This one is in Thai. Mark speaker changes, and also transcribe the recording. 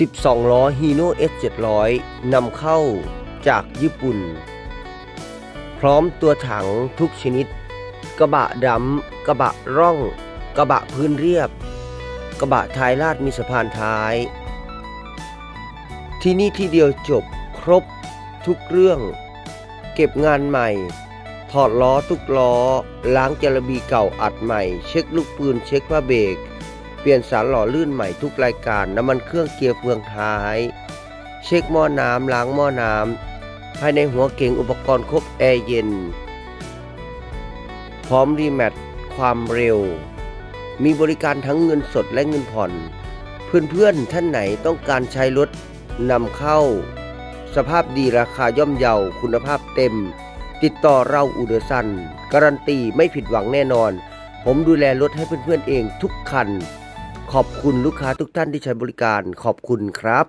Speaker 1: 12 ล้อฮีโน่ S700 นำเข้าจากญี่ปุ่น พร้อมตัวถังทุกชนิด กระบะดำกระบะร่อง กระบะพื้นเรียบ กระบะท้ายลาดมีสะพานท้าย ที่นี่ที่เดียวจบครบทุกเรื่อง เก็บงานใหม่ ถอดล้อทุกล้อ ล้างจรบีเก่าอัดใหม่ เช็คลูกปืนเช็คผ้าเบรก ปลี่ยนสารหล่อลื่นใหม่ทุกรายการ น้ำมันเครื่องเกียร์เฟืองท้าย เช็คหม้อน้ำล้างหม้อน้ำภายในหัวเก่งอุปกรณ์ครบแอร์เย็น พร้อมรีแมทความเร็ว มีบริการทั้งเงินสดและเงินผ่อน เพื่อนๆท่านไหนต้องการใช้รถนำเข้า สภาพดีราคาย่อมเยาคุณภาพเต็ม ติดต่อเราอูเดอร์สัน การันตีไม่ผิดหวังแน่นอนผมดูแลรถให้เพื่อนๆเองทุกคัน ขอบคุณลูกค้าทุกท่านที่ใช้บริการขอบคุณครับ